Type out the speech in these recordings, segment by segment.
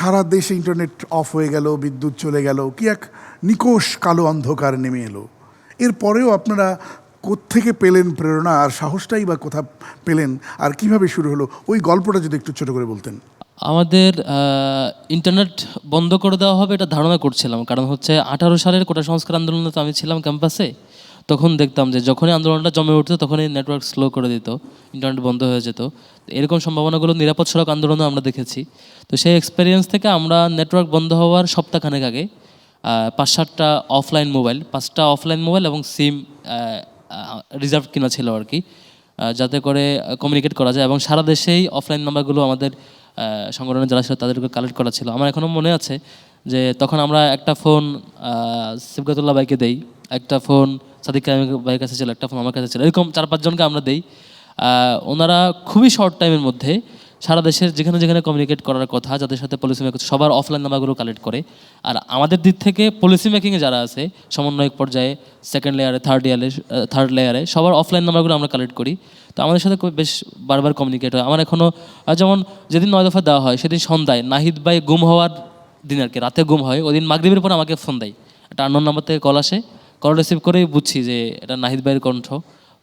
সারা দেশে internet of হয়ে গেল, বিদ্যুৎ চলে গেল, কি এক নিকোষ কালো অন্ধকার নেমে এলো। এরপরেও আপনারা কোত্থেকে পেলেন প্রেরণা, আর সাহসটাই বা কোথা পেলেন, আর কীভাবে শুরু হলো, ওই গল্পটা যদি একটু ছোট করে বলতেন। আমাদের ইন্টারনেট বন্ধ করে দেওয়া হবে এটা ধারণা করছিলাম। কারণ হচ্ছে আঠারো সালের কোটা সংস্কার আন্দোলনে তো আমি ছিলাম ক্যাম্পাসে তখন দেখতাম যে যখনই আন্দোলনটা জমে উঠতো তখনই নেটওয়ার্ক স্লো করে দিত ইন্টারনেট বন্ধ হয়ে যেত। এরকম সম্ভাবনাগুলো নিরাপদ সড়ক আন্দোলনে আমরা দেখেছি। তো সেই এক্সপিরিয়েন্স থেকে আমরা নেটওয়ার্ক বন্ধ হওয়ার সপ্তাহখানেক আগে পাঁচ সাতটা অফলাইন মোবাইল পাঁচটা অফলাইন মোবাইল এবং সিম রিজার্ভ কিনা ছিল আর কি যাতে করে কমিউনিকেট করা যায় এবং সারা দেশেই অফলাইন নাম্বারগুলো আমাদের সংগঠনের যারা ছিল তাদেরকে কালেক্ট করা ছিল। আমার এখনও মনে আছে যে তখন আমরা একটা ফোন সিবগাতুল্লাহ ভাইকে দেই, একটা ফোন, সাদিক ভাইয়ের কাছে ছিল, একটা ফোন আমার কাছে ছিল, এরকম চার পাঁচজনকে আমরা দেই। ওনারা খুবই শর্ট টাইমের মধ্যে সারা দেশের যেখানে যেখানে কমিউনিকেট করার কথা, যাদের সাথে পলিসি মেক সবার অফলাইন নাম্বারগুলো কালেক্ট করে। আর আমাদের দিক থেকে পলিসি মেকিংয়ে যারা আছে, সমন্বয়ক পর্যায়ে সেকেন্ড লেয়ারে থার্ড ইয়ারে থার্ড লেয়ারে সবার অফলাইন নাম্বারগুলো আমরা কালেক্ট করি। তো আমাদের সাথে খুব বেশ বারবার কমিউনিকেট হয়। আমার এখনও যেমন যেদিন নয় দফা দেওয়া হয়, সেদিন সন্ধ্যায় নাহিদ ভাই গুম হওয়ার দিন আর কি, রাতে ঘুম হয়। ওদিন মাগরিবের পর আমাকে ফোন দেয়। একটা আন্ন নাম্বার থেকে কল আসে। কল রিসিভ করেই বুঝছি যে এটা নাহিদ ভাইয়ের কণ্ঠ।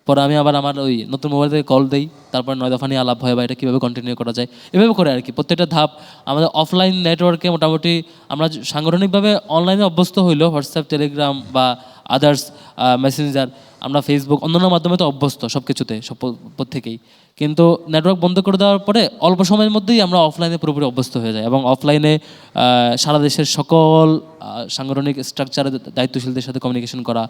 পরে আমি আবার আমার ওই নতুন মোবাইল থেকে কল দিই। তারপর নয় দফা নিয়ে আলাপ হয় বা এটা কীভাবে কন্টিনিউ করা যায়। এভাবে করে আর কি, প্রত্যেকটা ধাপ। আমাদের অফলাইন নেটওয়ার্কে মোটামুটি আমরা সাংগঠনিকভাবে অনলাইনে অভ্যস্ত হইলেও হোয়াটসঅ্যাপ টেলিগ্রাম বা আদার্স মেসেঞ্জার আমরা ফেসবুক অন্যান্য মাধ্যমে তো অভ্যস্ত সব কিছুতে সব প্রত্যেকেই। কিন্তু নেটওয়ার্ক বন্ধ করে দেওয়ার পরে অল্প সময়ের মধ্যেই আমরা অফলাইনে পুরোপুরি অভ্যস্ত হয়ে যাই এবং অফলাইনে সারা দেশের সকল সাংগঠনিক স্ট্রাকচারের দায়িত্বশীলদের সাথে কমিউনিকেশন করা